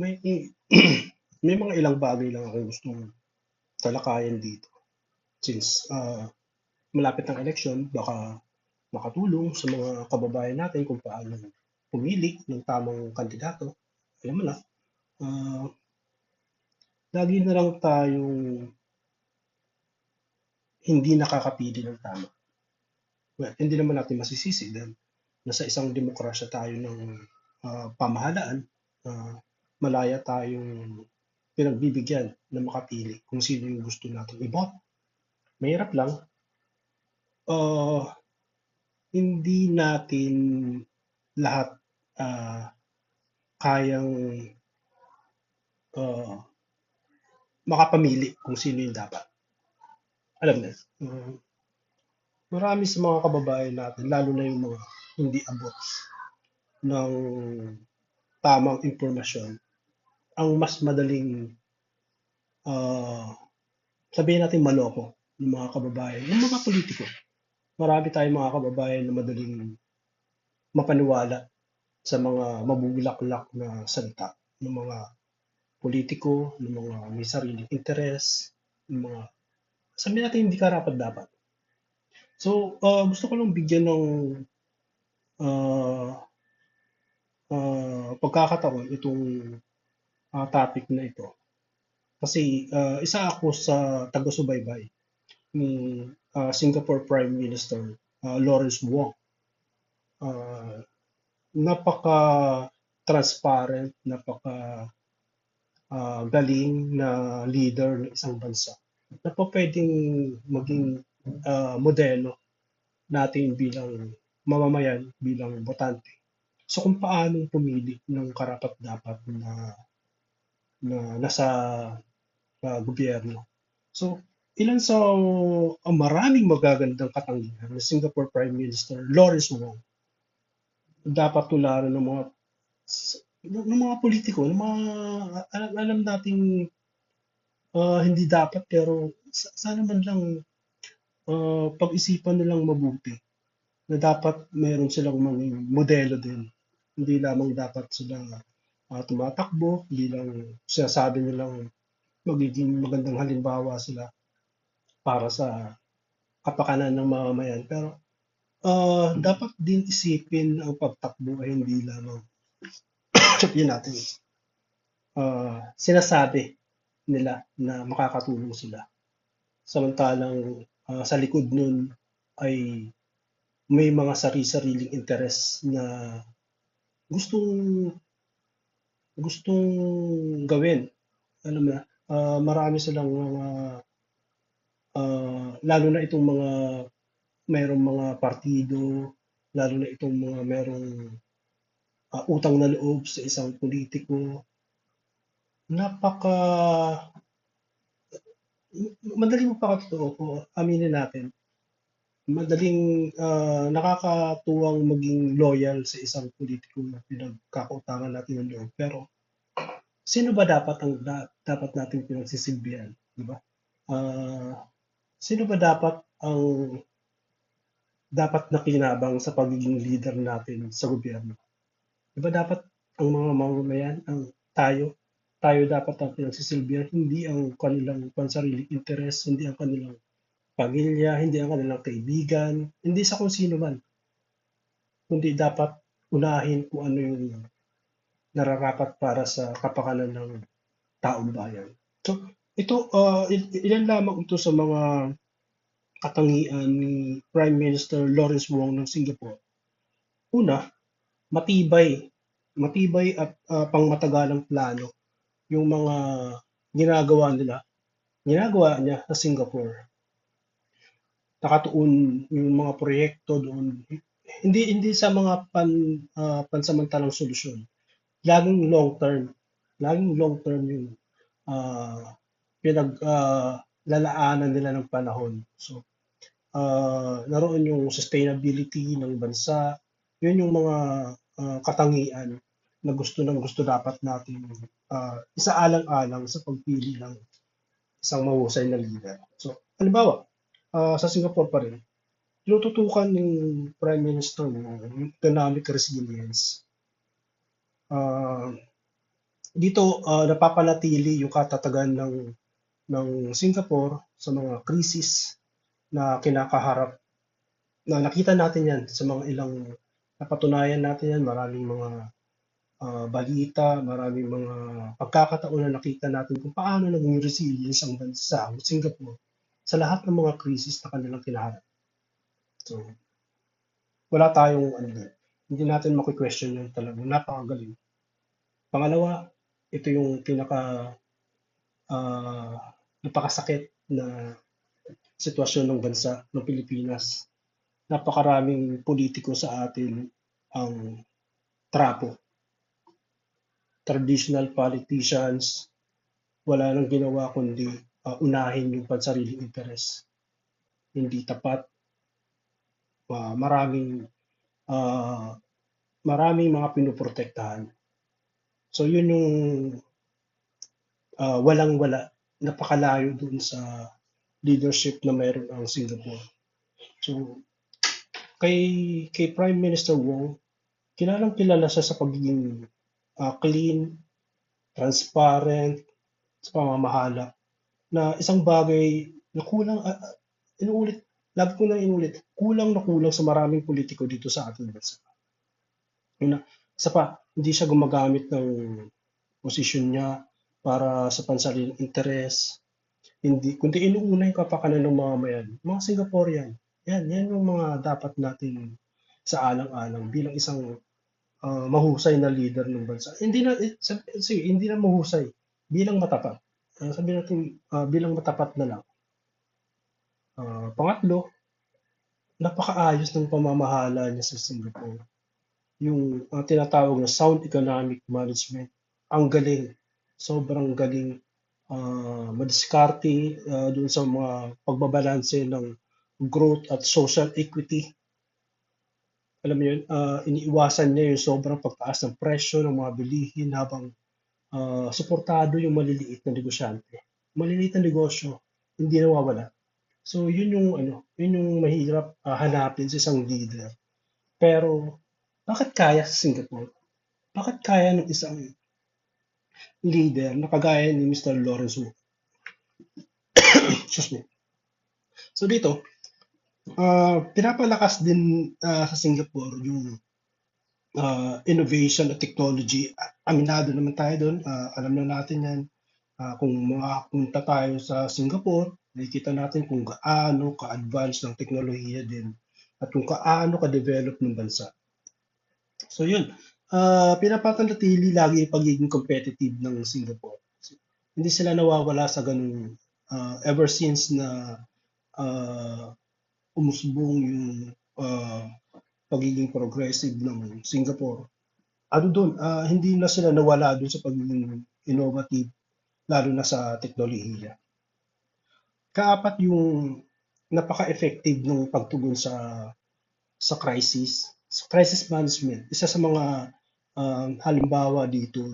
May may mga ilang bagay lang akong gustong talakayin dito. Since, ah, malapit ang eleksyon baka makatulong sa mga kababayan natin kung paano pumili ng tamang kandidato. Alam mo na, ah, lagi na lang tayong hindi nakakapili ng tama. Well, hindi naman natin masisisi dahil nasa isang demokrasya tayo ng ah, pamahalaan, ah, malaya tayong pinagbibigyan na makapili kung sino yung gusto nating iboto. Mahirap lang, ah, hindi natin lahat ah, kayang ah, makapamili kung sino yung dapat. Alam mo, uh, marami sa mga kababayan natin, lalo na yung mga hindi abot ng tamang impormasyon, ang mas madaling uh, sabihin natin maloko ng mga kababayan, ng mga politiko. Marami tayong mga kababayan na madaling mapaniwala sa mga mabubulaklak na salita ng mga politiko, ng mga may sariling interes, ng mga sabihin natin hindi karapat dapat. So, uh, gusto ko lang bigyan ng uh, uh, pagkakataon itong uh, topic na ito. Kasi uh, isa ako sa taga-subaybay ni uh, Singapore Prime Minister uh, Lawrence Wong. Uh, napaka transparent, napaka uh, galing na leader ng isang bansa na po pwedeng maging uh, modelo natin bilang mamamayan, bilang botante. So kung paano pumili ng karapat-dapat na na nasa uh, gobyerno. So ilan sa uh, maraming magagandang katangian ng Singapore Prime Minister Lawrence Wong dapat tularan ng mga ng mga politiko, ng mga alam, alam nating uh, hindi dapat pero sana man lang uh, pag-isipan nilang mabuti na dapat meron silang mga modelo din. Hindi lamang dapat sila uh, tumatakbo, hindi lang sinasabi nilang magiging magandang halimbawa sila para sa kapakanan ng mamamayan. Pero uh, dapat din isipin ang pagtakbo ay hindi lamang yun natin uh, sinasabi nila na makakatulong sila. Samantalang uh, sa likod nun ay may mga sari-sariling interes na gustong gustong gawin. Alam mo na, uh, marami silang mga uh, lalo na itong mga mayroong mga partido, lalo na itong mga mayroong uh, utang na loob sa isang politiko napaka madaling magpakatotoo po, aminin natin. Madaling uh, nakakatuwang maging loyal sa isang politiko na pinagkakautangan natin ng loob. Pero sino ba dapat ang da, dapat nating pinagsisilbihan, di ba? Uh, sino ba dapat ang dapat nakinabang sa pagiging leader natin sa gobyerno? Di ba dapat ang mga mamamayan, ang tayo, tayo dapat ang pinagsisilbihan, hindi ang kanilang pansariling interes, hindi ang kanilang pamilya, hindi ang kanilang kaibigan, hindi sa kung sino man. Kundi dapat unahin kung ano yung nararapat para sa kapakanan ng taong bayan. So, ito, uh, ilan lamang ito sa mga katangian ni Prime Minister Lawrence Wong ng Singapore. Una, matibay, matibay at uh, pangmatagalang plano yung mga ginagawa nila, ginagawa niya sa Singapore. Nakatuon yung mga proyekto doon. Hindi hindi sa mga pan uh, pansamantalang solusyon. Laging long term. Laging long term yung uh, pinag uh, lalaanan nila ng panahon. So uh, naroon yung sustainability ng bansa. Yun yung mga uh, katangian na gusto ng gusto dapat natin uh, isaalang-alang sa pagpili ng isang mahusay na leader. So, halimbawa, uh, sa Singapore pa rin, tinututukan ng Prime Minister ng economic resilience. Uh, dito uh, napapanatili yung katatagan ng ng Singapore sa mga krisis na kinakaharap. Na nakita natin yan sa mga ilang napatunayan natin yan maraming mga uh, balita maraming mga pagkakataon na nakita natin kung paano naging resilience ang bansa ang Singapore sa lahat ng mga krisis na kanilang kinaharap so wala tayong ano hindi natin maki-question yung talagang napakagaling pangalawa ito yung pinaka uh, napakasakit na sitwasyon ng bansa ng Pilipinas. Napakaraming politiko sa atin ang trapo. Traditional politicians, wala nang ginawa kundi uh, unahin yung pansariling interes. Hindi tapat. Uh, maraming uh, maraming mga pinoprotektahan So yun yung uh, walang-wala, napakalayo dun sa leadership na meron ang Singapore. So kay kay Prime Minister Wong, kilalang kilala siya sa pagiging uh, clean, transparent, sa pamamahala na isang bagay na kulang uh, inuulit lagi ko na inulit kulang na kulang sa maraming politiko dito sa ating bansa. Yun na, pa, hindi siya gumagamit ng posisyon niya para sa pansariling interes. Hindi, kundi inuuna yung kapakanan ng mga mayan. Mga Singaporean. Yan, yan yung mga dapat nating sa alang-alang bilang isang uh, mahusay na leader ng bansa. Hindi na, eh, sige, hindi na mahusay, bilang matapat. Uh, sabihin natin, uh, bilang matapat na lang. Uh, pangatlo, napakaayos ng pamamahala niya sa Singapore yung uh, tinatawag na sound economic management. Ang galing. Sobrang galing uh, madiskarte uh, dun sa mga pagbabalanse ng growth at social equity. Alam mo yun, uh, iniiwasan niya yung sobrang pagtaas ng presyo ng mga bilihin habang uh, suportado yung maliliit na negosyante. Maliliit na negosyo, hindi nawawala. So yun yung ano, yun yung mahirap uh, hanapin sa isang leader. Pero bakit kaya sa Singapore? Bakit kaya ng isang leader na kagaya ni Mr. Lawrence Wu? Excuse me. So dito, uh, pinapalakas din uh, sa Singapore yung uh, innovation at technology. Aminado naman tayo doon. Uh, alam na natin yan. Uh, kung makapunta tayo sa Singapore, nakikita natin kung gaano ka-advance ng teknolohiya din at kung kaano ka-develop ng bansa. So yun, uh, pinapapanatili lagi yung pagiging competitive ng Singapore. Hindi sila nawawala sa ganun uh, ever since na uh, umusbong yung uh, pagiging progressive ng Singapore. Ano doon, uh, hindi na sila nawala doon sa pagiging innovative, lalo na sa teknolohiya. Kaapat yung napaka-effective ng pagtugon sa sa crisis crisis management, isa sa mga uh, halimbawa dito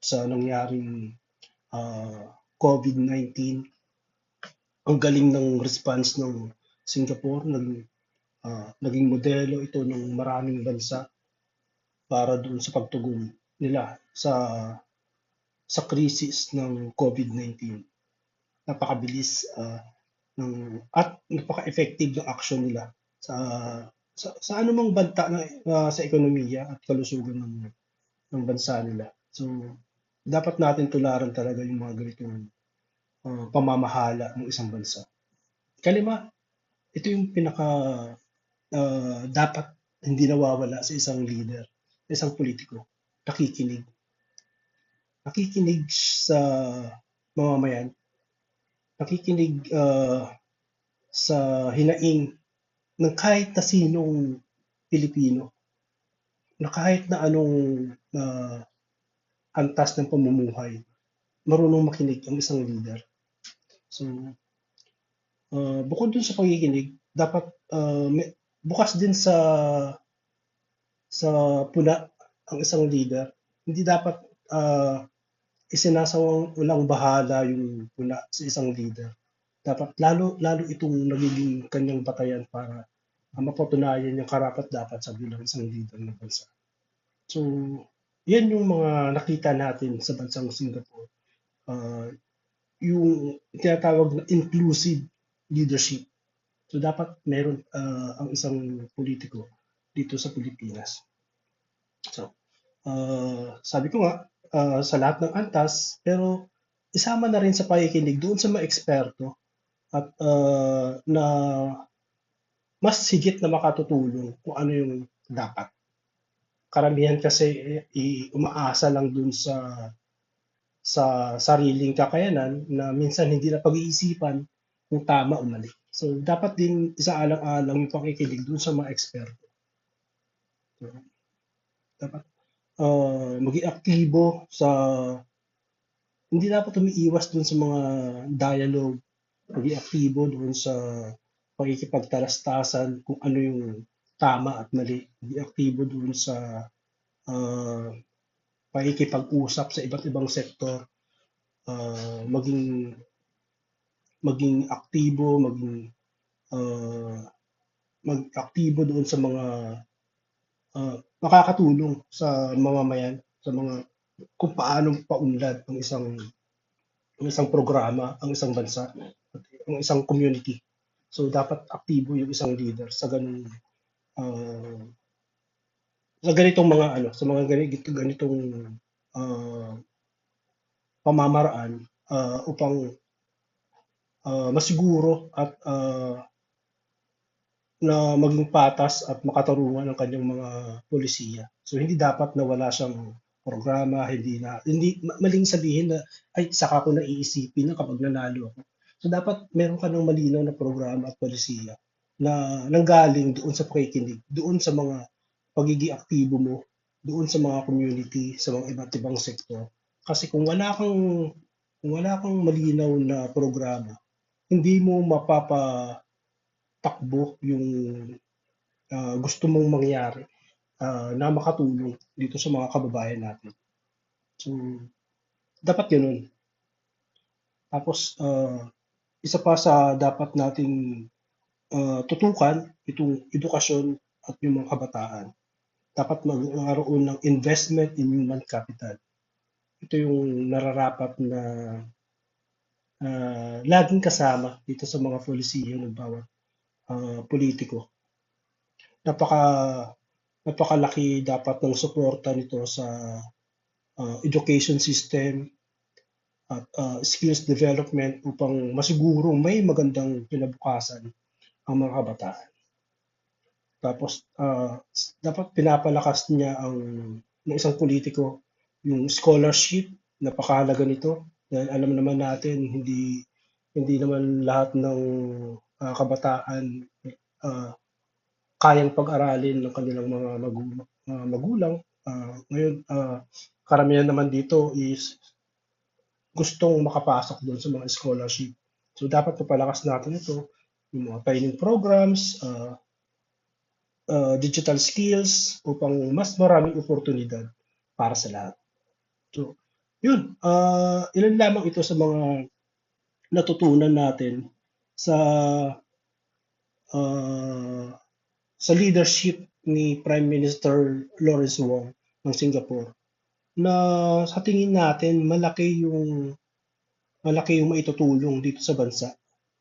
sa nangyaring uh, COVID-19, ang galing ng response ng Singapore, nag, uh, naging modelo ito ng maraming bansa para doon sa pagtugon nila sa sa krisis ng COVID-19. Napakabilis uh, ng at napaka-effective ng action nila sa sa, sa anumang banta na uh, sa ekonomiya at kalusugan ng ng bansa nila. So dapat natin tularan talaga yung mga ganitong uh, pamamahala ng isang bansa. Kalima, ito yung pinaka uh, dapat hindi nawawala sa isang leader, sa isang politiko, nakikinig. Nakikinig sa mamamayan, nakikinig uh, sa hinaing ng kahit na sinong Pilipino na kahit na anong uh, antas ng pamumuhay, marunong makinig ang isang leader. So, uh, bukod dun sa pakikinig, dapat uh, may, bukas din sa sa pula ang isang leader. Hindi dapat uh, isinasawang ulang bahala yung pula sa isang leader dapat lalo lalo itong nagiging kanyang batayan para uh, mapatunayan yung karapat dapat sa bilang isang leader ng bansa. So, yan yung mga nakita natin sa bansang Singapore. Uh, yung tinatawag na inclusive leadership. So dapat meron uh, ang isang politiko dito sa Pilipinas. So, uh, sabi ko nga, uh, sa lahat ng antas, pero isama na rin sa pakikinig doon sa mga eksperto at uh, na mas higit na makatutulong kung ano yung dapat. Karamihan kasi eh, umaasa lang dun sa sa sariling kakayanan na minsan hindi na pag-iisipan kung tama o mali. So, dapat din isaalang-alang yung pakikinig dun sa mga eksperto. So, dapat uh, maging aktibo sa hindi dapat umiiwas dun sa mga dialogue, maging aktibo dun sa pakikipagtalastasan kung ano yung tama at mali. Maging aktibo dun sa uh, pakikipag-usap sa iba't ibang sektor, uh, maging maging aktibo, maging uh, mag-aktibo doon sa mga uh, makakatulong sa mamamayan, sa mga kung paano paunlad ang isang ang isang programa, ang isang bansa, ang isang community. So dapat aktibo yung isang leader sa ganung uh, sa ganitong mga ano, sa mga ganito, ganitong uh, pamamaraan uh, upang uh, masiguro at uh, na maging patas at makatarungan ng kanyang mga polisiya. So hindi dapat na wala siyang programa, hindi na hindi maling sabihin na ay saka ko na iisipin na kapag nanalo ako. So dapat meron ka ng malinaw na programa at polisiya na nanggaling doon sa pakikinig, doon sa mga pagiging aktibo mo doon sa mga community, sa mga iba't ibang sektor. Kasi kung wala kang kung wala kang malinaw na programa, hindi mo mapapatakbo yung uh, gusto mong mangyari uh, na makatulong dito sa mga kababayan natin. So, dapat ganun. Tapos, uh, isa pa sa dapat nating uh, tutukan, itong edukasyon at yung mga kabataan dapat magkaroon ng investment in human capital. Ito yung nararapat na uh, laging kasama dito sa mga polisiyo ng bawat uh, politiko. Napaka napakalaki dapat ng suporta nito sa uh, education system at uh, skills development upang masiguro may magandang kinabukasan ang mga kabataan. Tapos uh, dapat pinapalakas niya ang ng isang politiko yung scholarship, napakahalaga nito dahil alam naman natin hindi hindi naman lahat ng uh, kabataan uh, kayang pag-aralin ng kanilang mga magulang. Uh, magulang. Uh, ngayon, uh, karamihan naman dito is gustong makapasok doon sa mga scholarship. So dapat papalakas natin ito, yung mga training programs, uh, uh, digital skills upang mas maraming oportunidad para sa lahat. So, yun, uh, ilan lamang ito sa mga natutunan natin sa uh, sa leadership ni Prime Minister Lawrence Wong ng Singapore na sa tingin natin malaki yung malaki yung maitutulong dito sa bansa.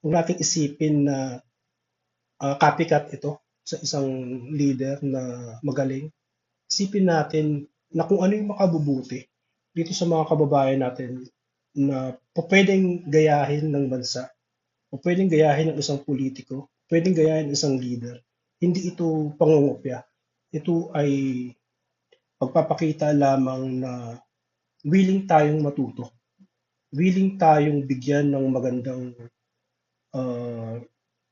Huwag nating isipin na uh, copycat ito sa isang leader na magaling, isipin natin na kung ano yung makabubuti dito sa mga kababayan natin na pwedeng gayahin ng bansa, o pwedeng gayahin ng isang politiko, pwedeng gayahin ng isang leader. Hindi ito pangungopya. Ito ay pagpapakita lamang na willing tayong matuto. Willing tayong bigyan ng magandang uh,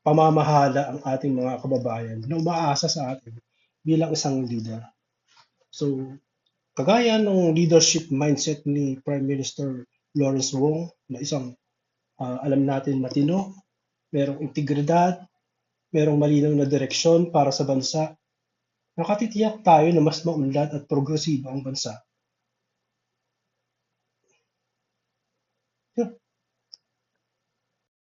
pamamahala ang ating mga kababayan na umaasa sa atin bilang isang leader. So, kagaya ng leadership mindset ni Prime Minister Lawrence Wong na isang uh, alam natin matino, merong integridad, merong malinaw na direksyon para sa bansa, nakatitiyak tayo na mas maunlad at progresibo ang bansa